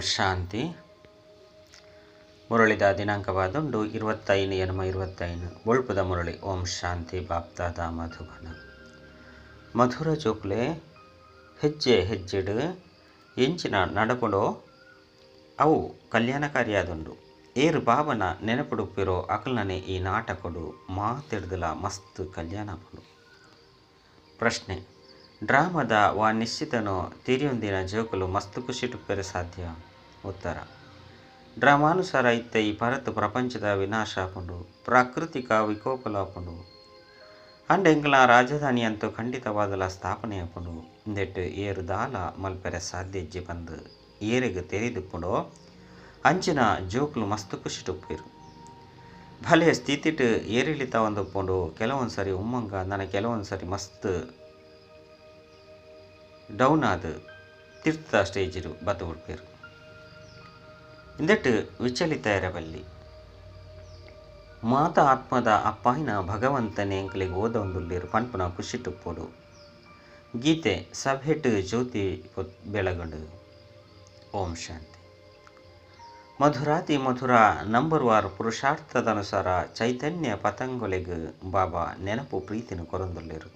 ಶಾಂತಿ. ಮುರಳಿದ ದಿನಾಂಕವಾದುಂಡು ಇರುವತ್ತೈದು ಎನ್ನುವ ಇರುವತ್ತೈನು ಬೊಳ್ಪದ ಮುರಳಿ, ಓಂ ಶಾಂತಿ ಬಾಪ್ತಾದ ಮಧುಬನ ಮಧುರ ಚೋಕ್ಲೆ, ಹೆಜ್ಜೆ ಹೆಜ್ಜೆಡು ಎಂಚಿನ ನಡಪಡೋ, ಅವು ಕಲ್ಯಾಣಕಾರಿಯಾದುಂಡು. ಏರು ಬಾಬನ ನೆನಪುಡುಪ್ಪಿರೋ ಅಕಲ್ನನೆ ಈ ನಾಟಕಡು ಮಾತಿಡ್ದಲ ಮಸ್ತ್ ಕಲ್ಯಾಣ ಪಡು. ಪ್ರಶ್ನೆ, ಡ್ರಾಮದ ವಾ ನಿಶ್ಚಿತನೋ ತಿರಿಯೊಂದಿನ ಜೋಕಲು ಮಸ್ತ್ ಖುಷಿ ಟುಪ್ಪರೆ ಸಾಧ್ಯ? ಉತ್ತರ. ಡ್ರಾಮಾನುಸಾರ ಇತ್ತ ಈ ಪರತ್ ಪ್ರಪಂಚದ ವಿನಾಶ ಆಪುಂಡು ಪ್ರಾಕೃತಿಕ ವಿಕೋಪಲಾಪುಂಡು ಅಂಡ್ ಎಂಗ್ಲ ರಾಜಧಾನಿ ಅಂತೂ ಖಂಡಿತವಾದಲ ಸ್ಥಾಪನೆ ಆಪುಂಡು ಇಂದೆಟ್ಟು ಏರು ದಾಲ ಮಲ್ಪೆರೆ ಸಾಧ್ಯ ಇಜ್ಜಿ ಬಂದು ಏರೆಗ್ ತೆರೆದುಕೊಂಡು ಅಂಚಿನ ಜೋಕ್ಲು ಮಸ್ತ್ ಖುಷಿ ಟುಪ್ಪಿರು ಭಲೆ ಸ್ಥಿತಿಟ್ ಏರಿಳಿತ ಒಂದುಪ್ಪುಂಡು ಕೆಲವೊಂದು ಸರಿ ಉಮ್ಮಂಗ ನನ್ನ ಕೆಲವೊಂದು ಸರಿ ಮಸ್ತ್ ಡೌನ್ ಆದ ತಿರ್ತ ಸ್ಟೇಜಿರು ಬತ್ತು ಬಿಡ್ಪೇರು ಇಂದಟ್ಟು ವಿಚಲಿತ ಇರಬಲ್ಲಿ ಮಾತ ಆತ್ಮದ ಅಪ್ಪಾಯಿನ ಭಗವಂತನೇ ಅಂಕಲಿಗೆ ಓದ ಒಂದುಲ್ಲಿರು ಪಂಪುನ ಖುಷಿ ಟುಪ್ಪುಡು ಗೀತೆ ಸಭೆಟ್ ಜ್ಯೋತಿ ಬೆಳಗಂಡು. ಓಂ ಶಾಂತಿ. ಮಧುರಾತಿ ಮಧುರ ನಂಬರ್ ವಾರ್ ಪುರುಷಾರ್ಥದನುಸಾರ ಚೈತನ್ಯ ಪತಂಗೊಲೆಗು ಬಾಬಾ ನೆನಪು ಪ್ರೀತಿನ ಕೊರಂದುಲ್ಲಿರು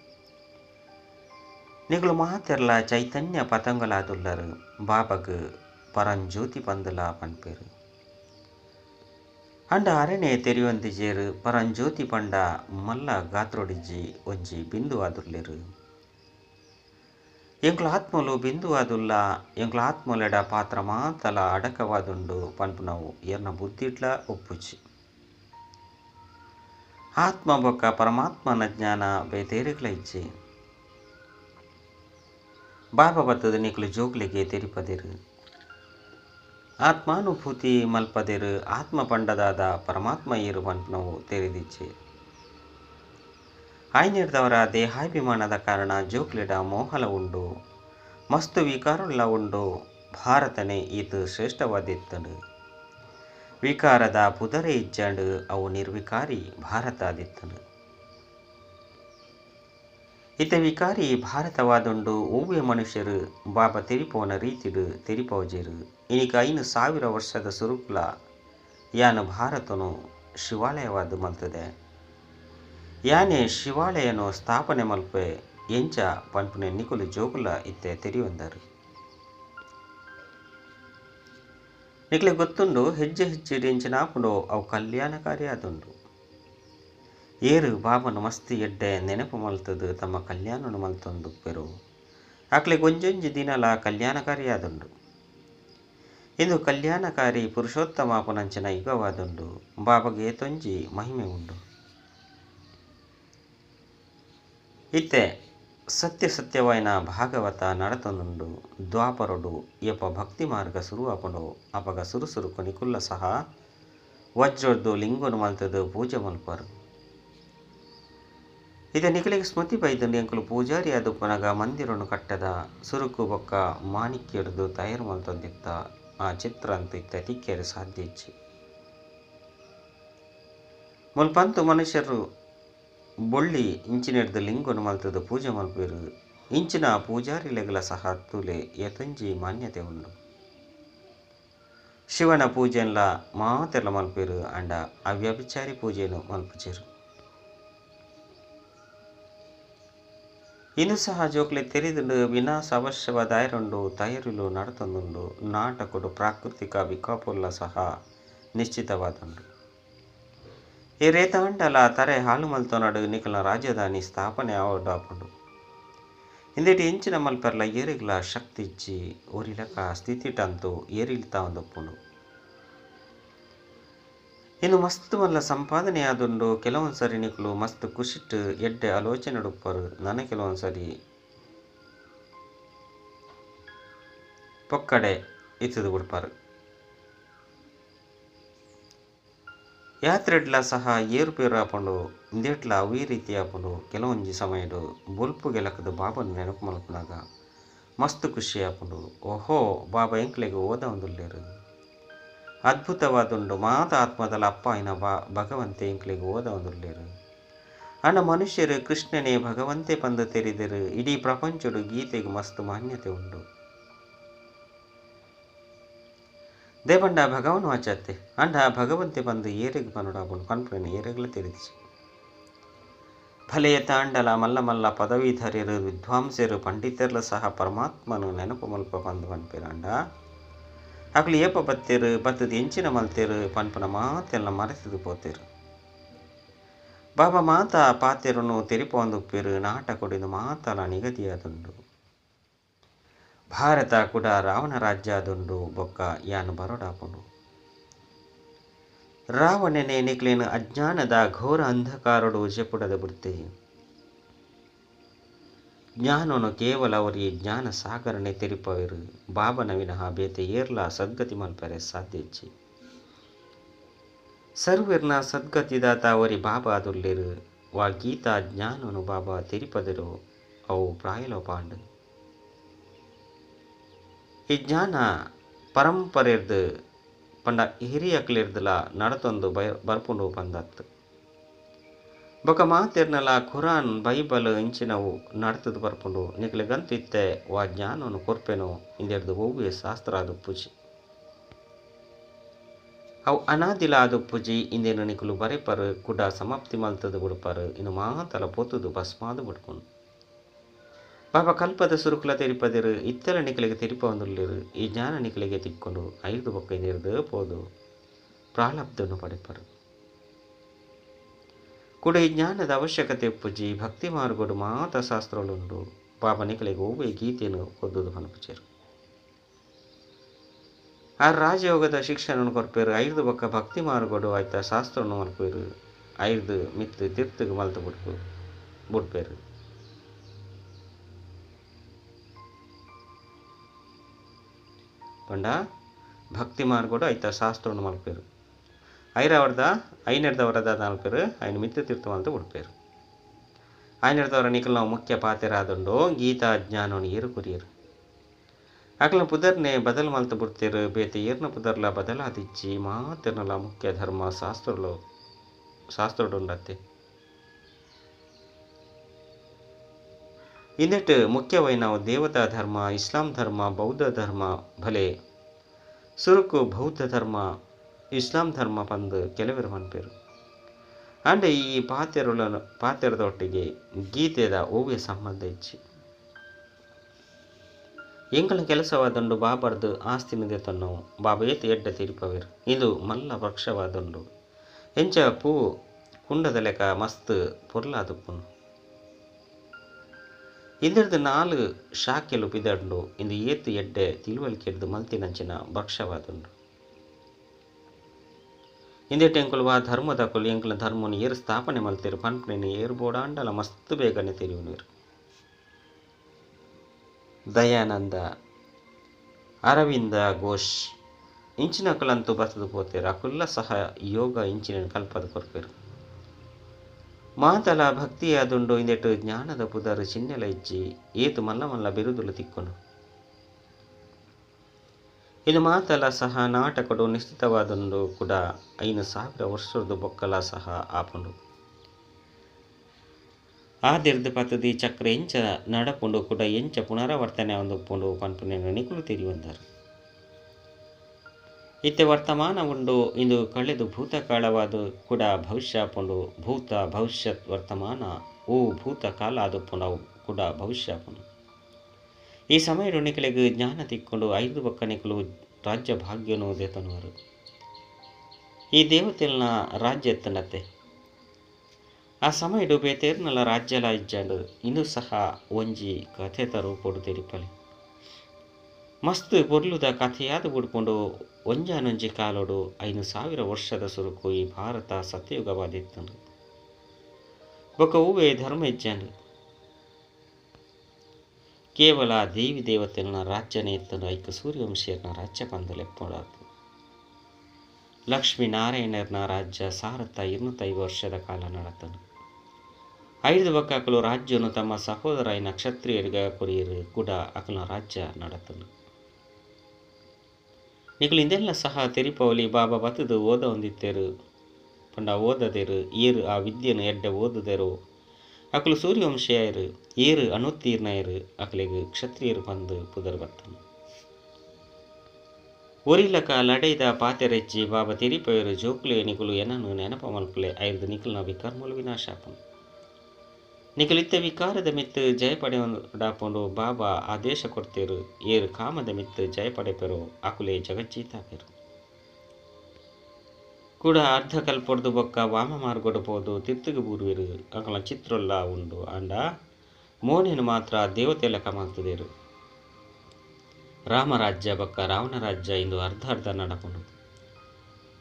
ನಿಗಳು ಮಾತೆರ್ಲ ಚೈತನ್ಯ ಪತಂಗಲಾದುಲ್ಲರು, ಬಾಬಗ್ ಪರಂಜ್ಯೋತಿ ಪಂದಲ ಪನ್ಪೇರು ಅಂಡ ಅರಣೆ ತೆರೆಯೊಂದಿಜೇರು ಪರಂಜ್ಯೋತಿ ಪಂಡ ಮಲ್ಲ ಗಾತ್ರೊಡಿಜ್ಜಿ ಒಂಜಿ ಬಿಂದು ಆದುಲ್ಲೆರು ಎಂಕ್ಲ ಆತ್ಮಲು ಬಿಂದು ಆದುಲ್ಲ, ಎಂಕ್ಲ ಆತ್ಮಲೆಡ ಪಾತ್ರ ಮಾತಲ ಅಡಕವಾದುಂಡು ಪನ್ಪುನವು ಎರ್ನ ಬುದ್ಧಿಟ್ಲ ಒಪ್ಪುಜಿ ಆತ್ಮ ಬೊಕ್ಕ ಪರಮಾತ್ಮನ ಜ್ಞಾನ ಬೇತೇರಿಗ್ಲ ಇಜ್ಜಿ. ಬಾಬಾ ಬತ್ತದ ನಿಕ್ಲು ಜೋಗ್ಲಿಗೆ ತೆರಿಪದಿರು. ಆತ್ಮಾನುಭೂತಿ ಮಲ್ಪದಿರು ಆತ್ಮ ಪಂಡದಾದ ಪರಮಾತ್ಮ ಪನ್ಪುನವು ತೆರೆದಿಚ್ಚೆ. ಆಯ್ನಿಡ್ದವರ ದೇಹಾಭಿಮಾನದ ಕಾರಣ ಜೋಕ್ಲಿಡ ಮೋಹಲ ಉಂಡು. ಮಸ್ತು ವಿಕಾರುಳ್ಳ ಉಂಡು. ಭಾರತನೇ ಈತ ಶ್ರೇಷ್ಠವಾದಿತ್ತನು ವಿಕಾರದ ಪುದರೆ ಇಜ್ಜಂಡು. ಅವು ನಿರ್ವಿಕಾರಿ ಭಾರತ ಆದಿತ್ತಂಡು ವಿಕಾರಿ ಭಾರತವಾದುಂಡು ಒವ್ವೆ ಮನುಷ್ಯರು ಬಾಬಾ ತೆರಿಪೋನ ರೀತಿಡು ತೆರಿಪೋಜೆರು. ಇನಿಕ ಐನು ಸಾವಿರ ವರ್ಷದ ಸುರುಕುಲ ಯಾನು ಭಾರತನು ಶಿವಾಲಯವಾದ ಮಲ್ತದೆ. ಯಾನೆ ಶಿವಾಲಯನು ಸ್ಥಾಪನೆ ಮಲ್ಪೆ ಎಂಚ ಪನ್ಪುನೆ ನಿಕುಲು ಜೋಗುಲ ಇತ್ತೆ ತೆರಿಯೊಂದರು. ನಿಕ್ಲೆ ಗೊತ್ತುಂಡು ಹೆಜ್ಜೆ ಹೆಜ್ಜೆ ಎಂಚಿನಾಪುಂಡು ಅವು ಕಲ್ಯಾಣಕಾರಿ ಆದುಂಡು ಏರು ಬಾಬನ ಮಸ್ತಿ ಎಡ್ಡೆ ನೆನಪು ಮಲ್ತದು, ತಮ್ಮ ಕಲ್ಯಾಣನು ಮಲ್ತೊಂದುಪ್ಪೆರು ಆಕ್ಲೆ ಗೊಂಜೊಂಜಿ ದಿನಲ ಕಲ್ಯಾಣಕಾರಿ ಆದುಂಡು ಇಂದು ಕಲ್ಯಾಣಕಾರಿ ಪುರುಷೋತ್ತಮಾಪುನಂಚಿನ ಯುಗವಾದುಂಡು, ಬಾಬಗೆ ತೊಂಜಿ ಮಹಿಮೆ ಉಂಡು. ಇತ್ತೆ ಸತ್ಯ ಸತ್ಯವಾಯಿನ ಭಾಗವತ ನಡತನುಂಡು ದ್ವಾಪರಡು ಯಪ ಭಕ್ತಿ ಮಾರ್ಗ ಸುರು ಆಪುಂಡು ಅಪಗ ಸುರುಸುರು ಕೊನಿಕುಲ್ಲ ನಿಕುಲ್ಲ ಸಹ, ವಜ್ರದ್ದು ಲಿಂಗನು ಮಲ್ತದು ಪೂಜೆ ಮಲ್ಪರು. ಇದ ನಿಖಲಿಗೆ ಸ್ಮೃತಿ ಬೈದಂಡು ಎಂಕುಲು ಪೂಜಾರಿ ಅದು ಪುನಗ ಮಂದಿರನು ಕಟ್ಟದ ಸುರುಕು ಬೊಕ್ಕ ಮಾಣಿಕ್ಯಡ್ದು ತಯಾರು ಮಲ್ತೊಂದಿತ್ತ ಆ ಚಿತ್ರ ಅಂತ ಇತ್ತ ತಿಕ್ಕೇರು ಸಾಧ್ಯ ಇಚ್ಚಿ ಮುಲ್ಪಂತು ಮನುಷ್ಯರು ಬೊಳ್ಳಿ ಇಂಚಿನೆಡ್ದು ಲಿಂಗುನು ಮಲ್ತದು ಪೂಜೆ ಮಲ್ಪೇರು ಇಂಚಿನ ಪೂಜಾರಿಲೆಗಳ ಸಹ ತುಲೆ ಯತಂಜಿ ಮಾನ್ಯತೆ ಉಂಡು ಶಿವನ ಪೂಜೆಲ್ಲ ಮಾತೆಲ್ಲ ಮಲ್ಪೇರು ಅಂಡ ಅವ್ಯಭಿಚಾರಿ ಪೂಜೆನು ಮಲ್ಪುಜೇರು ಇನ್ನು ಸಹ ಜೋಕ್ಲೆ ತೆರೆದುಂಡು, ವಿನಾಶ ಅವಶ್ಯವ ದಾಯರುಂಡು ತಯಾರಿಲು ನಡತೊಂದುಂಡು, ನಾಟಕಡು ಪ್ರಾಕೃತಿಕ ವಿಕಾಪುಲ್ಲ ಸಹ ನಿಶ್ಚಿತವಾದುಂಡು. ಈ ರೇತಾಂಡಲ ತರೆ ಹಾಲು ಮಲ್ತೊನಡು ನಿಖಲ ರಾಜಧಾನಿ ಸ್ಥಾಪನೆ ಆವಡಾಪುಂಡು. ಇಂದೆಟಿ ಇಂಚಿನ ಮಲ್ಪರ್ಲ ಏರಿಗ್ಲ ಶಕ್ತಿ ಇಚ್ಚಿ ಒರಿಲಕ ಸ್ಥಿತಿಟಂತೂ ಏರಿಳಿತ ಒಂದೊಪ್ಪುಂಡು ಇನ್ನು ಮಸ್ತ್ ಮಲ್ಲ ಸಂಪಾದನೆ ಆದುಂಡು ಕೆಲವೊಂದು ಸರಿ ನಿಕ್ಲು ಮಸ್ತ್ ಖುಷಿಟ್ ಎಡ್ಡೆ ಆಲೋಚನೆ ಉಪ್ಪರು ನನ ಕೆಲವೊಂದು ಸರಿ. ಪೊಕ್ಕಡೆ ಇತ್ತದು ಬಿಡ್ಪಾರು ಯಾತ್ರೆಡ್ಲ ಸಹ ಏರುಪೇರು ಆಪುಂಡು ಇಂದೆಟ್ಲ ಅವೇ ರೀತಿ ಆಪುಂಡು, ಕೆಲವೊಂಜಿ ಸಮಯಡು ಬೊಲ್ಪು ಗೆಲಕದು ಬಾಬನ ನೆನಪು ಮಲ್ಪನಾಗ ಮಸ್ತ್ ಖುಷಿ ಆಪುಂಡು. ಓಹೋ, ಬಾಬಾ ಎಂಕ್ಲೆಗೆ ಓದ ಒಂದುಲ್ಲೇರು ಅದ್ಭುತವಾದುಂಡು. ಮಾತ ಆತ್ಮದಲ ಅಪ್ಪ ಇನ ಭಗವಂತೆ ಇಂಕ್ಲಿಗೆ ಓದ ಒಂದುಲ್ಲೇರು ಅಣ್ಣ ಮನುಷ್ಯರು ಕೃಷ್ಣನೇ ಭಗವಂತೆ ಪಂದು ತೆರೆದರು. ಇಡೀ ಪ್ರಪಂಚಡು ಗೀತೆಗೆ ಮಸ್ತ್ ಮಾನ್ಯತೆ ಉಂಡು. ದೇವಂಡ ಭಗವನ್ ವಾಚತ್ತೆ ಅಂಡ ಭಗವಂತೆ ಬಂದು ಏರಿಗೆ ಪನುಡಾಪುಂಡು ಕನ್ಪಣೆ ಏರಗ್ಲ ತಿಳಿದಿಸಿ ಫಲೆಯ ತಾಂಡಲ ಮಲ್ಲ ಮಲ್ಲ ಪದವೀಧರ್ಯರು, ವಿದ್ವಾಂಸರು, ಪಂಡಿತರ್ಲ ಸಹ ಪರಮಾತ್ಮನು ನೆನಪು ಮಲ್ಪ ಬಂದು ಪನ್ಪಿರಂಡ ಅಕ್ಲು ಏಪ ಬತ್ತೇರು, ಬತ್ತದ ಎಂಚಿನ ಮಲ್ತೇರು, ಪನ್ಪನ ಮಾತೆಲ್ಲ ಮರೆತದು ಪೋತೇರು. ಬಾಬಾ ಮಾತ ಪಾತೆರನು ತೆರಿಪೊಂದುಪ್ಪೇರು ನಾಟ ಕೊಡಿದು ಮಾತಲ ನಿಗದಿಯಾದುಂಡು. ಭಾರತ ಕೂಡ ರಾವಣ ರಾಜ್ಯ ಆದುಂಡು ಬೊಕ್ಕ ಯಾನು ಬರೋಡಾಪುಂಡು. ರಾವಣನೆ ನಿಕ್ಲೇನು ಅಜ್ಞಾನದ ಘೋರ ಅಂಧಕಾರಡು ಜಪುಡದ ಬಿಡ್ತೆ. ಜ್ಞಾನನು ಕೇವಲ ಅವರಿಗೆ ಜ್ಞಾನ ಸಾಗರನೆ ತೆರಿಪವರು. ಬಾಬನ ವಿನಃ ಬೇತೆ ಏರ್ಲ ಸದ್ಗತಿ ಮಲ್ಪರೆ ಸಾಧ್ಯ ಸರ್ವೆರ್ನ ಸದ್ಗತಿ ಸದ್ಗತಿದಾತ ಅವರಿ ಬಾಬಾ ದುರ್ಲಿರು ವಾ ಗೀತಾ ಜ್ಞಾನನು ಬಾಬಾ ತೆರಿಪದರು. ಅವು ಪ್ರಾಯಲೋ ಪಾಂಡು ಈ ಜ್ಞಾನ ಪರಂಪರೆರ್ದು ಪಂಡ ಹಿರಿಯಕ್ಲಿರ್ದಲ ನಡತೊಂದು ಬರ್ಪುಂಡು ಬಂದತ್ತು. ಬೊಕ ಮಾತೆರ್ನಲ ಖುರಾನ್ ಬೈಬಲ್ ಇಂಚಿನವು ನಡತದು ಬರ್ಪುಂಡು. ನಿಕ್ಲೆ ಗಂತಿತ್ತೆ ವಾ ಜ್ಞಾನವನ್ನು ಕೊರ್ಪೆನು. ಇಂದೆರ್ದು ಒವ್ವೆ ಶಾಸ್ತ್ರ ಅದು ಪೂಜಿ. ಅವು ಅನಾದಿಲ ಆದುಪ್ಪುಜಿ ಪೂಜಿ. ಇಂದೇನು ನಿಕುಲು ಬರೆಪರು, ಕುಡ ಸಮಾಪ್ತಿ ಮಲ್ತದು ಬಿಡ್ಪರು. ಇನ್ನು ಮಾತಲ ಪೊತ್ತದು ಭಸ್ಮಾದು ಬಿಡ್ಕೊಂಡು ಬಾಬಾ ಕಲ್ಪದ ಸುರುಕುಲ ತೆರಿಪದಿರು, ಇತ್ತೆಲ ನಿಕಲಿಗೆ ತಿರುಪ ಹೊಂದಿರು ಈ ಜ್ಞಾನ ನಿಕಲಿಗೆ ತಿಕ್ಕೊಂಡು ಐದು ಬೊಕ್ಕ ಇಂದಿರ್ದು ಪೋದು. ಪ್ರಾಲಬ್ಧನು ಪಡೆಪರು. ಕೂಡ ಈ ಜ್ಞಾನದ ಅವಶ್ಯಕತೆ ಪೂಜಿ ಭಕ್ತಿ ಮಾರ್ಗೋಡು ಮಾತ ಶಾಸ್ತ್ರಗಳುಂಡು ಬಾಬಾ ನಿಕಲಿಗೆ ಒವ್ವೆ ಗೀತೆಯನ್ನು ಓದುದು ಪನಪುಚೇರು ಆ ರಾಜಯೋಗದ ಶಿಕ್ಷಣ ಕೊರ್ಪೇರು ಐದು ಬೊಕ್ಕ ಭಕ್ತಿ ಮಾರ್ಗೋಡು ಆಯ್ತ ಶಾಸ್ತ್ರವನ್ನು ಮಲ್ಪೇರು ಐದು ಮಿತ್ತು ತಿರ್ತಗೆ ಮಲ್ತು ಬಿಡ್ಕು ಬಿಡ್ಪೇರು ಪಂಡ ಭಕ್ತಿ ಮಾರ್ಗೋಡು ಐತ ಶಾಸ್ತ್ರವನ್ನು ಮಲ್ಪೇರು ಐರವರ್ದ, ಐನೆರ್ದವರದ ಮಲ್ಪೇರು ಐನು ಮಿತ್ರ ತೀರ್ಥ ಮಲ್ತು ಬಿಡ್ಪೇರು ಐನೆರ್ದವರ ನಿಖಲ್ ಮುಖ್ಯ ಪಾತ್ರರಾದಂಡು ಗೀತಾ ಜ್ಞಾನವನ್ನು ಏರು ಕುರಿಯರು. ಅಕ್ಲ ಪುದರ್ನೆ ಬದಲು ಮಲ್ತ ಬಿಡ್ತೇರು, ಬೇತೆ ಏರ್ನ ಪುದರ್ಲ ಬದಲಾದಿಚ್ಚಿ ಮಾತಿರ್ನಲ ಮುಖ್ಯ ಧರ್ಮ ಶಾಸ್ತ್ರಗಳು ಶಾಸ್ತ್ರಡುಂಡತ್ತೆ ಇನ್ನೆಟ್ಟು ಮುಖ್ಯವಾಗಿ ನಾವು ದೇವತಾ ಧರ್ಮ, ಇಸ್ಲಾಂ ಧರ್ಮ, ಬೌದ್ಧ ಧರ್ಮ ಭಲೆ. ಸುರುಕು ಬೌದ್ಧ ಧರ್ಮ ಇಸ್ಲಾಂ ಧರ್ಮ ಬಂದು ಕೆಲವರು ಮನ್ಪೇರು ಅಂಡೆ ಈ ಪಾತೆರುಳ ಪಾತೆರದೊಟ್ಟಿಗೆ ಗೀತೆದ ಓವ್ಯ ಸಂಬಂಧ ಹೆಚ್ಚಿ ಎಂಕಲ ಕೆಲಸವಾದಂಡು ಬಾಬರ್ದು ಆಸ್ತಿ ಮಿದೆ ತನ್ನು ಬಾಬ ಏತು ಎಡ್ಡ ತೀರ್ಪವೇರು. ಇದು ಮಲ್ಲ ವೃಕ್ಷವಾದಂಡು, ಎಂಚ ಪೂ ಕುಂಡದ ಲೆಕ್ಕ ಮಸ್ತ್ ಪೊರ್ಲಾದುಪ್ಪುನು. ಇಂದಿರ್ದು ನಾಲ್ ಶಾಖೆಲು ಬಿದಂಡು ಇಂದು ಏತು ಎಡ್ಡೆ ತಿಳುವಳಿಕೆಡ್ದು ಮಲ್ತಿನಂಚಿನ ಭಕ್ಷವಾದುಂಡು ಇಂದೆಟ್ಟು ಎಂಕುಲು ವಾ ಧರ್ಮದ ಕೊಲು ಎಂಕುಲ ಧರ್ಮವನ್ನು ಏರು ಸ್ಥಾಪನೆ ಮಲ್ತಿರು. ಪನ್ಪುಣಿನ ಏರು ಬೋಡಾಂಡಲ ಮಸ್ತ್ ಬೇಗನೆ ತಿಳಿಯುನೀರು ದಯಾನಂದ, ಅರವಿಂದ ಘೋಷ್, ಇಂಚಿನ ಅಕಲಂತೂ ಬಸದು ಪೋತೇರು. ಅಕುಲ್ಲ ಸಹ ಯೋಗ ಇಂಚಿನ ಕಲ್ಪದ ಕೊರ್ಪೇರು ಮಾತಲ ಭಕ್ತಿಯಾದುಂಡು ಇಂದೆಟ್ಟು ಜ್ಞಾನದ ಪುದರು ಚಿನ್ನೆಲ ಇಜ್ಜಿ. ಏತು ಮಲ್ಲ ಮಲ್ಲ ಬಿರುದುಲು ತಿಕ್ಕೊನು. ಇದು ಮಾತಲ ಸಹ ನಾಟಕಡು ನಿಶ್ಚಿತವಾದಂದು ಕೂಡ ಐನು ಸಾವಿರ ವರ್ಷದ ಬೊಕ್ಕಲ ಸಹ ಆಪುಂಡು. ಆದಿರ್ದು ಪತದಿ ಚಕ್ರ ಎಂಚ ನಡಪುಂಡು ಕೂಡ ಎಂಚ ಪುನರಾವರ್ತನೆ ಒಂದುಪ್ಪುಂಡು ಪನ್ಪುನೆನು ನಿಕುಲು ಬಂದರು ಇತ್ತೆ ವರ್ತಮಾನ ಉಂಡು ಇಂದು ಕಳೆದು ಭೂತಕಾಲವಾದ ಕೂಡ ಭವಿಷ್ಯ ಪುಂಡು, ಭೂತ ಭವಿಷ್ಯತ್ ವರ್ತಮಾನ ಓ ಭೂತ ಕಾಲ ಆದುಪ್ಪುಂಡು ಕೂಡ ಭವಿಷ್ಯ ಪುಂಡು. ಈ ಸಮಯ ಋಣಿಗಳಿಗೆ ಜ್ಞಾನ ತಿಕ್ಕೊಂಡು ಐದು ಬಕ್ಕನಿಕಲು ರಾಜ್ಯ ಭಾಗ್ಯನು ದೇತನವರು. ಈ ದೇವತೆಲ್ನ ರಾಜ್ಯ ಎತ್ತನತ್ತೆ. ಆ ಸಮಯ ಡುಬೇತೇರ್ನಲ್ಲ ರಾಜ್ಯಲ ಇಜ್ಜಂಡು, ಇನ್ನೂ ಸಹ ಒಂಜಿ ಕಥೆ ತರು ತೆರಿಪಲಿ. ಮಸ್ತ್ ಪೊರ್ಲುದ ಕಥೆಯಾದ ಬಿಡ್ಕೊಂಡು ಒಂಜಾನೊಂಜಿ ಕಾಲೋಡು ಐನು ಸಾವಿರ ವರ್ಷದ ಸುರುಕು ಈ ಭಾರತ ಸತ್ಯಯುಗವಾದಿತ್ತಂಡು ಬೊಕ ಹೂವೇ ಧರ್ಮ ಇಜ್ಜಂಡು. ಕೇವಲ ದೇವಿ ದೇವತೆಗಳನ್ನ ರಾಜ್ಯನೇ ಇತ್ತು ಐಕ್ಯ ಸೂರ್ಯವಂಶಿಯರನ್ನ ರಾಜ್ಯ ಬಂದು ಲಕ್ಷ್ಮೀ ನಾರಾಯಣರ್ನ ರಾಜ್ಯ ಸಾರತ ಇನ್ನೂತ್ತೈದು ವರ್ಷದ ಕಾಲ ನಡತನು. ಐದು ಬಕ್ಕಲು ರಾಜ್ಯನು ತಮ್ಮ ಸಹೋದರ ನಕ್ಷತ್ರಿಯರಿಗೆ ಕುರಿಯರು ಕೂಡ ಅಕಲ ರಾಜ್ಯ ನಡತನು. ನಿಗಳು ಇಂದೆಲ್ಲ ಸಹ ತೆರಿಪವಲಿ ಬಾಬಾ ಬತ್ತದು ಓದ ಹೊಂದಿತ್ತೇರು. ಪಂಡ ಓದದೇರು, ಏರು ಆ ವಿದ್ಯೆಯನ್ನು ಎಡ್ಡೆ ಓದುದೇರು. ಅಕಲು ಸೂರ್ಯವಂಶಿಯರು ಏರು ಅನುತ್ತೀರ್ಣಯರು ಅಕಲಿಗೆ ಕ್ಷತ್ರಿಯರು ಬಂದು ಪುದರ್ ಬರ್ತನು ಒರಿಲಕ ಲಡೈದ ಪಾತೆರೆಚ್ಚಿ ಬಾಬ ತಿರಿಪಯರು ಜೋಕ್ಲೆ ನಿಕುಲು ಎನನು ನೆನಪ ಮಲ್ಪಲೆ ಐದು ನಿಕುಲ್ನ ವಿಕರ್ಮಲು ವಿನಾಶಾಪನು. ನಿಕಲಿತ್ತ ವಿಕಾರದ ಮಿತ್ತು ಡಾಪೊಂಡು ಬಾಬಾ ಆದೇಶ ಕೊಡ್ತೇರು. ಏರು ಕಾಮದ ಮಿತ್ತು ಜಯಪಡೆಪೆರು ಅಕುಲೆ ಜಗಜ್ಜೀತಾಪೆರು. ಕೂಡ ಅರ್ಧ ಕಲ್ಪೊಡ್ದು ಬೊಕ್ಕ ವಾಮ ಮಾರ್ಗೊಡಪೋದು ತಿರ್ತುಗು ಬೂರುವೆರ್, ಅಕಲ ಚಿತ್ರೊಲ್ಲ ಉಂಡು ಆಂಡ ಮೋನೇನು ಮಾತ್ರ ದೇವತೆ ಲೆಕ್ಕ ಮಾಡ್ತದೇರು. ರಾಮರಾಜ್ಯ ಬೊಕ್ಕ ರಾವಣ ರಾಜ್ಯ ಇಂದು ಅರ್ಧ ಅರ್ಧ ನಡಪುಂಡು.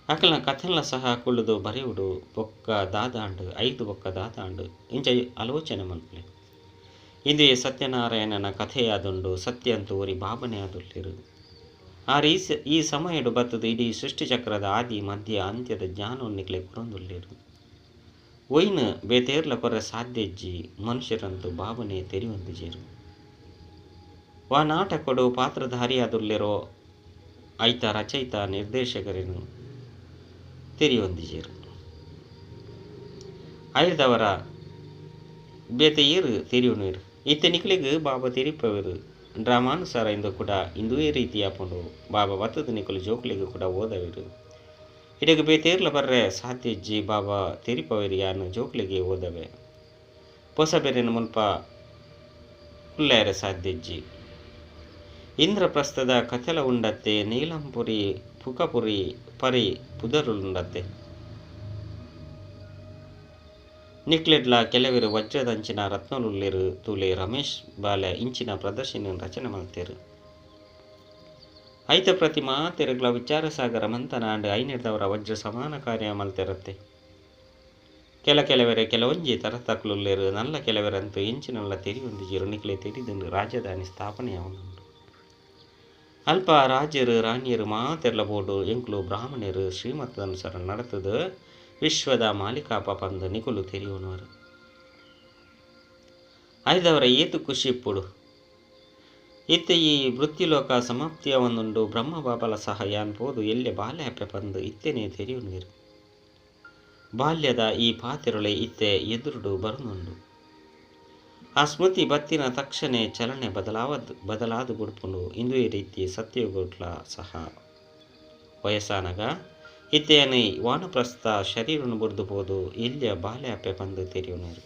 ಅಕಲ್ನ ಕಥೆಲ್ಲ ಸಹ ಕುಳ್ಳುದು ಬರೆಯುಡು, ಬೊಕ್ಕ ದಾದಾಂಡು, ಐದು ಬೊಕ್ಕ ದಾದಾಂಡು, ಇಂಚ ಆಲೋಚನೆ ಮನ್ಪುಲೆ ಇಂದು ಸತ್ಯನಾರಾಯಣನ ಕಥೆಯಾದುಂಡು ಸತ್ಯ ಅಂತೂ ಭಾವನೆ ಆದುಲ್ಲಿರು ಆ ಈ ಸ ಈ ಸಮಯಡು ಬತ್ತದು, ಇಡೀ ಸೃಷ್ಟಿಚಕ್ರದ ಆದಿ, ಮಧ್ಯ, ಅಂತ್ಯದ ಜ್ಞಾನವನ್ನಿಕ್ಲೆ ಕೊರೊಂದುಲ್ಲಿರು. ಒಯ್ನ ಬೇತೇರ್ಲ ಕೊರ ಸಾಧ್ಯಜ್ಜಿ, ಮನುಷ್ಯರಂತೂ ಭಾವನೆ ತೆರಿಯೊಂದಿಜೇರು ವಾ ನಾಟಕಡು ಪಾತ್ರಧಾರಿಯಾದುಲ್ಲಿರೋ, ಐತ ರಚಯಿತ ನಿರ್ದೇಶಕರೇನು ತೆರಿಯೊಂದಿಜೇರು ಆಯ್ದವರ ಬೇತೆ ಏರು ತೆರಿಯೋನೀರು. ಇತ್ತೆ ನಿಕ್ಲಿಗೆ ಬಾಬಾ ತೆರಿಪವರು ಡ್ರಾಮಾನುಸಾರ ಇಂದು ಕೂಡ ಇಂದುವೇ ರೀತಿ ಆಪುಂಡು ಬಾಬಾ ಬತ್ತದ ನಿಕಲು ಜೋಕ್ಲಿಗೆ ಕೂಡ ಓದವಿರು ಇಡಗೆ ಬೇತೇರ್ಲ ಬರ್ರೆ ಸಾಧ್ಯಜ್ಜಿ ಬಾಬಾ ತೆರಿಪವರಿ ಅನ್ನು ಜೋಕ್ಲಿಗೆ ಓದವೆ. ಹೊಸ ಬೇರೆನ ಮುಲ್ಪ ಕುಲ್ಲಾಯರ ಸಾಧ್ಯಜ್ಜಿ ಇಂದ್ರಪ್ರಸ್ಥದ ಕಥೆಲ ಉಂಡತ್ತೆ ನೀಲಂಪುರಿ ಪುಕಪುರಿ ಪರಿ ಪುದರುಂಡತ್ತೆ ನಿಕ್ಲೆಡ್ಲ ಕೆಲವಿರು ವಜ್ರದಂಚಿನ ರತ್ನಲುಲ್ಲಿರು ತೂಲೆ ರಮೇಶ್ ಬಾಲೆ ಇಂಚಿನ ಪ್ರದರ್ಶನ ರಚನೆ ಮಲ್ತೇರು ಐತ ಪ್ರತಿಮಾ ತೆರಗ್ಲ ವಿಚಾರ ಸಾಗರ ಮಂತನ ಅಂಡ್ ಐನಿಡ್ದವರ ವಜ್ರ ಸಮಾನ ಕಾರ್ಯ ಮಲ್ತಿರತ್ತೆ. ಕೆಲ ಕೆಲವೆರೆ ಕೆಲವೊಂಜಿ ತರತಕ್ಲುಲ್ಲೇರು ನಲ್ಲ ಕೆಲವರಂತೂ ಇಂಚಿನಲ್ಲ ತೆರಿಯೊಂದಿಜಿರು ನಿಕ್ಲೆ ತೆರಿದು ರಾಜಧಾನಿ ಸ್ಥಾಪನೆಯಾವನು ಅಲ್ಪ ರಾಜರು ರಾಣಿಯರು ಮಾತೆರ್ಲ ಎಂಕ್ಲು ಬ್ರಾಹ್ಮಣರು ಶ್ರೀಮತದನುಸಾರ ನಡೆತದ ವಿಶ್ವದ ಮಾಲಿಕಾಪ ಅಂದು ನಿಕುಲು ತೆರಿಯುವನವರು. ಐದವರ ಏತು ಖುಷಿ ಪುಡು. ಇತ್ತ ಈ ವೃತ್ತಿಲೋಕ ಸಮಾಪ್ತಿಯ ಒಂದುಂಡು ಬ್ರಹ್ಮ ಬಾಬಲ ಸಹಾಯ ಅನ್ಬೋದು ಎಲ್ಲೆ ಬಾಲ್ಯ ಪ್ರಪಂದು ಪಂದು ಇತ್ತೆನೇ ತೆರೆಯುವನೀರು ಬಾಲ್ಯದ ಈ ಪಾತಿರೊಳೆ ಇತ್ತೆ ಎದುರುಡು ಬರುನುಂಡು ಆ ಸ್ಮೃತಿ ಬತ್ತಿನ ತಕ್ಷಣ ಚಲನೆ ಬದಲಾವದ್ ಬದಲಾದು ಗುಡ್ಪುಂಡು ಇಂದು ಈ ರೀತಿ ಸತ್ಯಗುಟ್ಲ ಸಹ ವಯಸ್ಸಾನಗ ಇತ್ತೆಯನಿ ವಾನಪ್ರಸ್ಥ, ಶರೀರನು ಬುರ್ದು ಹೋದು, ಇಲ್ಲಿಯ ಅಪ್ಪೆ ಬಂದು ತೆರೆಯುವರು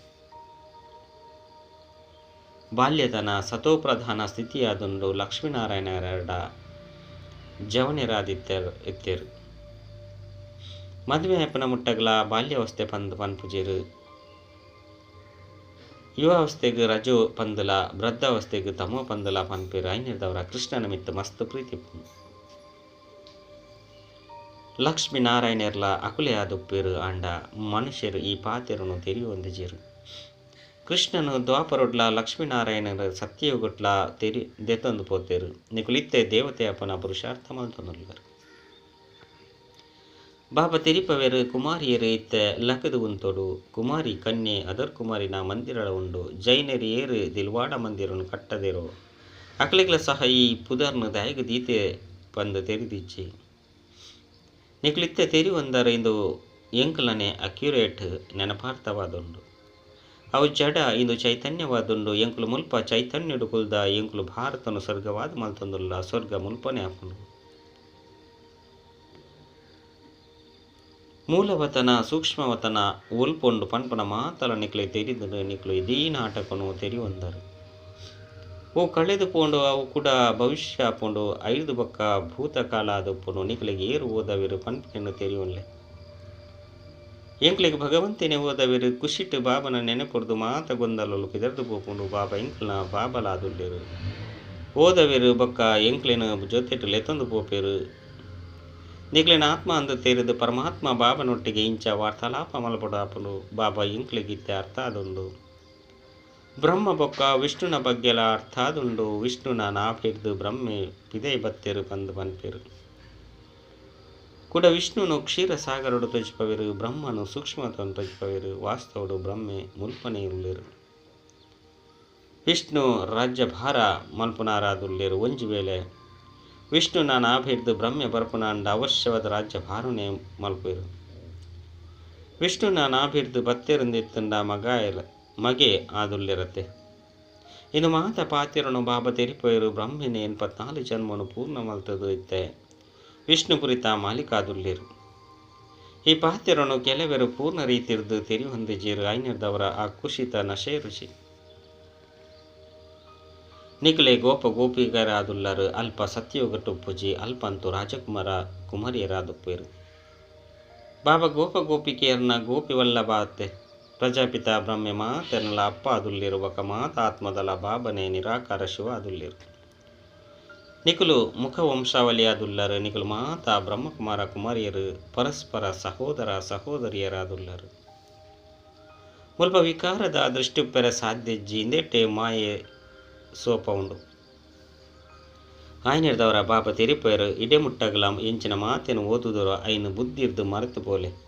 ಬಾಲ್ಯತನ ಸತೋಪ್ರಧಾನ ಸ್ಥಿತಿಯಾದೊಂದು ಲಕ್ಷ್ಮೀನಾರಾಯಣರಡ ಜವನಿರಾದಿತ್ಯರು ಎತ್ತೇರು. ಮದುವೆ ಅಪ್ಪನ ಮುಟ್ಟಗಲ ಬಾಲ್ಯಾವಸ್ಥೆ ಪಂದು ಯುವ ಯುವಾವಸ್ಥೆಗೆ ರಜೋ ಪಂದಲ, ವೃದ್ಧಾವಸ್ಥೆಗೆ ತಮೋ ಪಂದಲ ಪನ್ಪಿರು ಐನಿರ್ದವರ ಕೃಷ್ಣನ ನಿಮಿತ್ತ ಮಸ್ತ್ ಪ್ರೀತಿ ಲಕ್ಷ್ಮೀ ನಾರಾಯಣರ್ಲ ಅಕುಲೆಯಾದುಪ್ಪೇರು ಅಂಡ ಮನುಷ್ಯರು ಈ ಪಾತೆರನ್ನು ತೆರೆಯುವಂದಿಜೇರು ಕೃಷ್ಣನು ದ್ವಾಪರೊಡ್ಲ ಲಕ್ಷ್ಮೀನಾರಾಯಣರ ಸತ್ಯಯುಗುಟ್ಲ ತೆರಿ ದೆತೊಂದು ಪೋತೇರು. ನಿಕುಲಿತ್ತೆ ದೇವತೆ ಅಪ್ಪನ ಪುರುಷಾರ್ಥ ಮಲ್ತೊಂದುಲ್ವರು ಬಾಬಾ ತೆರಿಪವೆರು ಕುಮಾರಿಯರು ಇತ್ತ ಲಕದು ಉಂತೊಡು. ಕುಮಾರಿ ಕನ್ಯೆ ಅದರ್ ಕುಮಾರಿನ ಮಂದಿರಳ ಉಂಡು. ಜೈನರಿ ಏರು ದಿಲ್ವಾಡ ಮಂದಿರನು ಕಟ್ಟದಿರೋ. ಅಕ್ಲಿಗ್ಲ ಸಹ ಈ ಪುದರ್ನ ದಯಗ ದೀತೆ ಬಂದು ತೆರಿದಿಚ್ಚಿ. ನಿಕ್ಲಿತ್ತೆ ತೆರಿ ಒಂದರ ಇಂದು ಎಂಕ್ಲನೆ ಅಕ್ಯುರೇಟ್ ನೆನಪಾರ್ಥವಾದುಂಡು. ಅವು ಜಡ ಇಂದು ಚೈತನ್ಯವಾದುಂಡು, ಎಂಕ್ಲು ಮುಲ್ಪ ಚೈತನ್ಯಡು ಕುಲ್ದ ಎಂಕ್ಲು ಭಾರತನು ಸ್ವರ್ಗವಾದ ಮಲ್ತೊಂದುಲ್ಲ ಸ್ವರ್ಗ ಮುಲ್ಪನೆ ಹಾಕೊಂಡು ಮೂಲವತನ, ಸೂಕ್ಷ್ಮವತನ ಉಲ್ಪೊಂಡು ಪನ್ಪನ ಮಾತಲ ನಿಕ್ಲೆ ತೆರಿದು ನಿಕ್ಲು ಇದೀ ನಾಟಕನು ತೆರಿಯೊಂದರು ಓ ಕಳೆದು ಪೋಂಡು ಅವು ಕೂಡ ಭವಿಷ್ಯ ಪೋಂಡು, ಐದು ಬಕ್ಕ ಭೂತಕಾಲ ಆದಪ್ಪುನು ನಿಕ್ಲಿಗೆ ಏರು ಓದವಿರು ಪನ್ಪೆನ್ನು ತೆರಿಯೊನ್ಲೆ. ಎಂಕ್ಲಿಗೆ ಭಗವಂತನೇ ಓದವಿರು ಕುಶಿಟ್ಟು ಬಾಬನ ನೆನಪುರ್ದು ಮಾತ ಗೊಂದಲಲು ಕಿದರ್ದು ಪೋಪುಂಡು ಬಾಬಾ ಎಂಕ್ಲನ ಬಾಬಲಾದುಲ್ಲೇರು. ಓದವಿರು ಬೊಕ್ಕ ಎಂಕ್ಲೆನ ಜೊತೆಟು ಲೆತೊಂದು ಪೋಪೆರು ನಿಕ್ಲಿನ ಆತ್ಮ ಅಂದು ತೇರಿದು ಪರಮಾತ್ಮ ಬಾಬನೊಟ್ಟಿಗೆ ಇಂಚ ವಾರ್ತಾಲಾಪ ಮಲ್ಪಡಾಪಲು ಬಾಬಾ ಇಂಕ್ಲಿಗಿತ್ತೆ ಅರ್ಥ ಆದುಂಡು ಬ್ರಹ್ಮ ಬೊಕ್ಕ ವಿಷ್ಣುನ ಬಗ್ಗೆಲ ಅರ್ಥಾದುಂಡು ವಿಷ್ಣುನ ನಾಭಿಡ್ದು ಬ್ರಹ್ಮೆ ಪಿದೇ ಬತ್ತೆರು ಬಂದು ಪನ್ಪೆರು ಕೂಡ ವಿಷ್ಣುನು ಕ್ಷೀರ ಸಾಗರಡು ತೊಜ್ಪವೆರು, ಬ್ರಹ್ಮನು ಸೂಕ್ಷ್ಮತನು ತಜಿಪವಿರು, ವಾಸ್ತವಡು ಬ್ರಹ್ಮೆ ಮುಲ್ಪನೆ ಇರುಳೆರು ವಿಷ್ಣು ರಾಜ್ಯ ಭಾರ ಮಲ್ಪುನಾರಾದುಲ್ಲೇರು ಒಂಜಿ ವೇಳೆ. ವಿಷ್ಣು ನಾನು ಆಭಿಡ್ದು ಬ್ರಹ್ಮೆ ಬರ್ಪುನ ಅಂಡ ಅವಶ್ಯವಾದ ರಾಜ್ಯ ಭಾರುನೆ ಮಲ್ಪೇರು ವಿಷ್ಣು ನಾನು ಆಭಿಡ್ದು ಬತ್ತೆರಂದಿತ್ತಂಡ ಮಗ ಇಲ್ಲ ಮಗೆ ಆದುಲ್ಲಿರತ್ತೆ ಇನ್ನು ಮಾತ ಪಾತಿರನು ಬಾಬಾ ತೆರಿಪೋಯರು ಬ್ರಹ್ಮಿನಿ ಎನ್ಪತ್ನಾಲು ಜನ್ಮನು ಪೂರ್ಣ ಇತ್ತೆ. ಇತ್ತೆ ವಿಷ್ಣುಪುರಿತ ಮಾಲೀಕಾದುಲ್ಲಿರು ಈ ಪಾತಿರನು ಕೆಲವರು ಪೂರ್ಣ ರೀತಿಯದ್ದು ತೆರಿ ಹೊಂದಿಜೀರು ಐನರ್ದವರ ಆ ಕುಶಿತ ನಶೆ ರುಚಿ. ನಿಕಲೆ ಗೋಪ ಗೋಪಿಗರಾದುಲ್ಲರು ಅಲ್ಪ ಸತ್ಯೋಗಟು ಪೂಜಿ ಅಲ್ಪ ಅಂತೂ ರಾಜಕುಮಾರ ಕುಮಾರಿಯರಾದುಪ್ಪರು. ಬಾಬಾ ಗೋಪ ಗೋಪಿಕೆಯರನ್ನ ಗೋಪಿವಲ್ಲಭ ವಲ್ಲಭಾತೆ ಪ್ರಜಾಪಿತ ಬ್ರಹ್ಮೆ ಮಾತೆನಲ ಅಪ್ಪ ಅದುಲ್ಲಿರುವ ಮಾತ ಆತ್ಮದಲ ಬಾಬನೆ ನಿರಾಕಾರ ಶಿವ ಅದುಲ್ಲಿರು ನಿಖಲು ಮುಖ ವಂಶಾವಳಿಯಾದುಲ್ಲರು ನಿಖಲು ಮಾತಾ ಬ್ರಹ್ಮಕುಮಾರ ಕುಮಾರಿಯರು, ಪರಸ್ಪರ ಸಹೋದರ ಸಹೋದರಿಯರಾದುಲ್ಲರು ಮುಲ್ಪ ವಿಕಾರದ ದೃಷ್ಟಿಪ್ಪೆರ ಸಾಧ್ಯಜ್ಜಿ ಇಂದೆಟ್ಟೆ ಮಾಯೆ ಸೋಪ ಉಂಡು. ಆಯ್ನಿರ್ದವರ ಬಾಪ ತಿರಿಪೆಯರು ಇಡೆ ಮುಟ್ಟಗಲ ಎಂಚಿನ ಮಾತೇನು ಓದುದರು, ಐನು ಬುದ್ಧಿರ್ದು ಮರೆತು ಪೋಲೆ.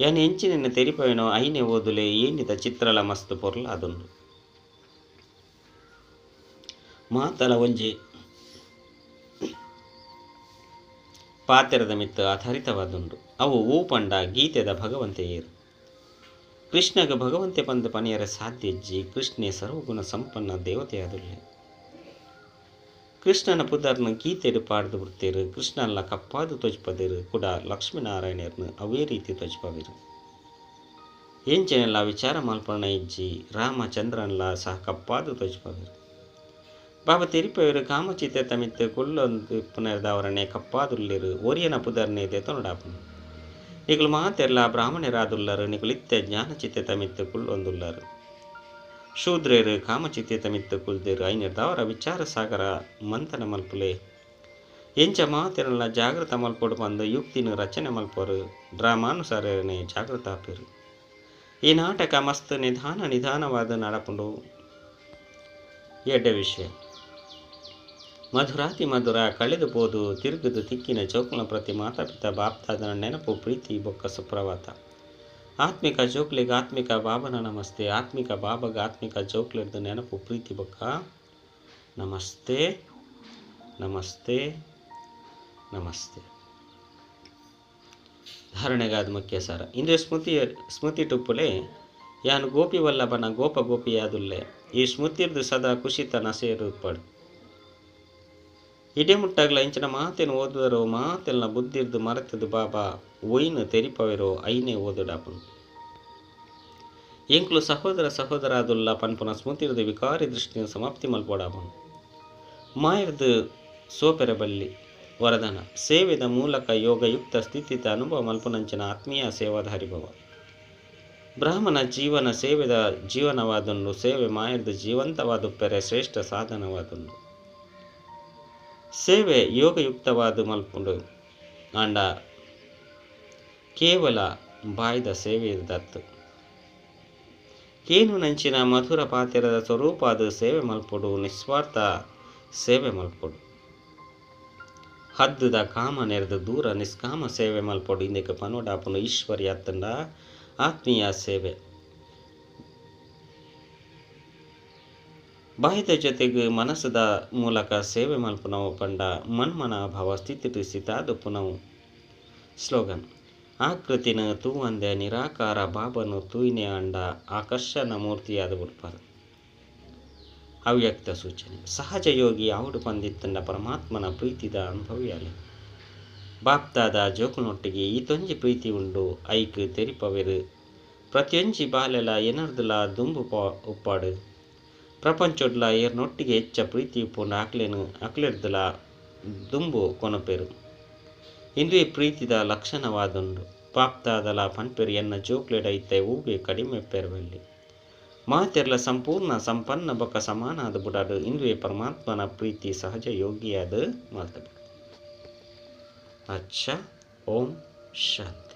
ಯಾನ್ ಹೆಂಚಿನ ತೆರಿಪವೇನೋ, ಐನೆ ಓದುಲೆ ಏನಿದ ಚಿತ್ರಲ ಮಸ್ತ್ ಪೊರ್ಲ ಅದೊಂದು. ಮಾತಲ ಒಂಜಿ ಪಾತ್ರದ ಮಿತ್ತ ಆಧಾರಿತವಾದುಂಡು ಅವು ಊಪಂಡ ಗೀತೆದ ಭಗವಂತೆಯರು ಕೃಷ್ಣಗ ಭಗವಂತೆ ಪಂದ ಪನಿಯರ ಸಾಧ್ಯಜ್ಜಿ ಕೃಷ್ಣೆ ಸರ್ವಗುಣ ಸಂಪನ್ನ ದೇವತೆಯಾದುಲ್ಲೆ. ಕೃಷ್ಣನ ಪುದರ್ನ ಗೀತೆಡು ಪಾಡ್ದು ಬಿಡ್ತೀರು ಕೃಷ್ಣನ ಕಪ್ಪಾದು ತೊಜ್ಪದಿರು, ಕೂಡ ಲಕ್ಷ್ಮೀನಾರಾಯಣರ್ನ ಅವೇ ರೀತಿ ತೊಜ್ಪವಿರು. ಎಂಚನೆಲ್ಲ ವಿಚಾರ ಮಲ್ಪಣ ಇಜ್ಜಿ ರಾಮಚಂದ್ರನ್ಲ ಸಹ ಕಪ್ಪಾದು ತೊಜ್ಪವಿರು. ಬಾಬಾ ತಿರುಪವರು ಕಾಮಚಿತೆ ತಮಿತ್ತು ಕುಲ್ಲೊಂದು ಪುನರ್ದವರನೆ ಕಪ್ಪಾದುಲ್ಲಿರು ಒರಿಯನ ಪುದರ್ನೆ ದೆತೊನಡಾಪನು ನಿಗಳು ಮಾತೆಲ್ಲ ಬ್ರಾಹ್ಮಣರಾದುಲ್ಲರು, ನಿಗಳು ಇತ್ತೆ ಜ್ಞಾನಚಿತೆ ತಮಿತ್ತು ಕುಲ್ಲೊಂದುಲ್ಲರು ಶೂದ್ರರು ಕಾಮಚಿತೆ ತಮಿತ್ತು ಐನರ್ ದಾವರ ವಿಚಾರ ಸಾಗರ ಮಂಥನ ಮಲ್ಪುಲೆ. ಎಂಚ ಮಾತಿರಲ್ಲ ಜಾಗೃತ ಮಲ್ಪೊಡು ಬಂದು ಯುಕ್ತಿನ ರಚನೆ ಮಲ್ಪರು, ಡ್ರಾಮಾನುಸಾರನೆ ಜಾಗೃತ ಆಪಿರು ಈ ನಾಟಕ ಮಸ್ತ್ ನಿಧಾನ ನಿಧಾನವಾದ ನಡಪುಂಡು. ಎಡ್ಡ ವಿಷಯ. ಮಧುರಾತಿ ಮಧುರ ಕಳೆದು ಬೋದು ತಿರುಗದು ತಿಕ್ಕಿನ ಚೌಕನ ಪ್ರತಿ ಮಾತಾಪಿತ ಬಾಪ್ತಾದನ ನೆನಪು ಪ್ರೀತಿ ಬೊಕ್ಕ ಸುಪ್ರಭಾತ ಆತ್ಮಿಕ ಜೋಕ್ಲಿಗೆ ಆತ್ಮಿಕ ಬಾಬನ ನಮಸ್ತೆ, ಆತ್ಮಿಕ ಬಾಬಗ ಆತ್ಮಿಕ ಜೋಕ್ಲಿರ್ದು ನೆನಪು ಪ್ರೀತಿ ಬಕ್ಕ. ನಮಸ್ತೆ ನಮಸ್ತೆ ನಮಸ್ತೆ. ಧಾರಣೆಗಾದ ಮುಖ್ಯ ಸಾರ. ಇಂದು ಸ್ಮೃತಿ ಸ್ಮೃತಿ ಟುಪ್ಪುಲೆ, ಯಾನು ಗೋಪಿ ವಲ್ಲಭನ ಗೋಪ ಗೋಪಿಯಾದುಲ್ಲೆ. ಈ ಸ್ಮೃತಿರ್ದು ಸದಾ ಕುಶಿತನ ನಸೆಯರು ಪಡು ಇಡೆ ಮುಟ್ಟಾಗ್ಲ ಇಂಚಿನ ಮಾತೇನು ಓದುದರೋ ಮಾತೆಲ್ನ ಬುದ್ಧಿರ್ದು ಮರೆತದು ಬಾಬಾ ಒಯ್ನು ತೆರಿಪವಿರೋ, ಐನೇ ಓದುಡಾಪನು ಎಂಕ್ಲು ಸಹೋದರ ಸಹೋದರಾದುಲ್ಲ ಪನ್ಪುನ ಸ್ಮೃತಿರ್ದು ವಿಕಾರಿ ದೃಷ್ಟಿಯ ಸಮಾಪ್ತಿ ಮಲ್ಪೋಡಾಪನು ಮಾಯರ್ದು ಸೋಪೆರ ಬಲ್ಲಿ, ವರದಾನ, ಸೇವೆದ ಮೂಲಕ ಯೋಗಯುಕ್ತ ಸ್ಥಿತಿತ ಅನುಭವ ಮಲ್ಪುನಂಚಿನ ಆತ್ಮೀಯ ಸೇವಾಧಾರಿಭವ. ಬ್ರಾಹ್ಮಣ ಜೀವನ ಸೇವೆದ ಜೀವನವಾದನ್ನು ಸೇವೆ ಮಾಯರ್ದು ಜೀವಂತವಾದುಪ್ಪೆರೆ ಶ್ರೇಷ್ಠ ಸಾಧನವಾದನ್ನು ಸೇವೆ ಯೋಗಯುಕ್ತವಾದ ಮಲ್ಪುಂಡು. ಆಂಡ ಕೇವಲ ಬಾಯ್ದ ಸೇವೆ ದತ್ತು ಕೇನು ನಂಚಿನ ಮಧುರ ಪಾತ್ರದ ಸ್ವರೂಪ ಅದು ಸೇವೆ ಮಲ್ಪೊಡು, ನಿಸ್ವಾರ್ಥ ಸೇವೆ ಮಲ್ಪೊಡು. ಹದ್ದುದ ಕಾಮ ನೆರೆದು ದೂರ ನಿಷ್ಕಾಮ ಸೇವೆ ಮಲ್ಪೊಡು. ಇಂದಕ್ಕೆ ಪನೋಡಾಪನು ಈಶ್ವರಿ ಅತ್ತಂಡ ಆತ್ಮೀಯ ಸೇವೆ. ಬಾಹ್ಯದ ಜೊತೆಗೆ ಮನಸ್ಸದ ಮೂಲಕ ಸೇವೆ ಮಲ್ಪನವು ಪಂಡ ಮನ್ಮನ ಭಾವ ಸ್ಥಿತಿ ಸಿತಾದು ಪುನವು ಸ್ಲೋಗನ್ ಆಕೃತಿನ ತೂವಂದೆ ನಿರಾಕಾರ ಬಾಬನು ತೂಯಿನೇ ಅಂಡ ಆಕರ್ಷಣ ಮೂರ್ತಿಯಾದ ಬಿಡ್ಪಾರ ಅವ್ಯಕ್ತ ಸೂಚನೆ, ಸಹಜ ಯೋಗಿ ಆವುಡು ಪಂದಿತ್ತಂಡ ಪರಮಾತ್ಮನ ಪ್ರೀತಿದ ಅನುಭವಿಯಾಲೆ. ಬಾಪ್ತಾದ ಜೋಕುನೊಟ್ಟಿಗೆ ಈ ತೊಂಜಿ ಪ್ರೀತಿ ಉಂಡು, ಐಕ್ ತೆರಿಪವೆರು. ಪ್ರತಿಯೊಂಜಿ ಬಾಲೆಲ ಎನರ್ದುಲ ದುಂಬು ಉಪ್ಪಾಡು. ಪ್ರಪಂಚೊಡ್ಲ ಏರ್ನೊಟ್ಟಿಗೆ ಹೆಚ್ಚ ಪ್ರೀತಿ ಉಪ್ಪುಂಡು ಅಕ್ಲೆನ್ ಅಕ್ಲೆರ್ದುಲ ದುಂಬು ಕೊನಪೆರು. ಇಂದುವೆ ಪ್ರೀತಿದ ಲಕ್ಷಣವಾದುಂಡು. ಪಾಪ್ತಾದಲ ಪನ್ಪೆರು ಎನ್ನ ಜೋಕ್ಲೆಡ ಇತ್ತೆ ಹೂಗೆ ಕಡಿಮೆ ಪೆರವಲ್ಲಿ. ಮಾತೆರ್ಲ ಸಂಪೂರ್ಣ ಸಂಪನ್ನ ಬೊಕ ಸಮಾನಾದ ಬುಡಾಡು ಇಂದುವೆ ಪರಮಾತ್ಮನ ಪ್ರೀತಿ ಸಹಜ ಯೋಗಿಯಾದ ಮಾತು ಅಚ್ಚ, ಓಂ ಶಾಂತಿ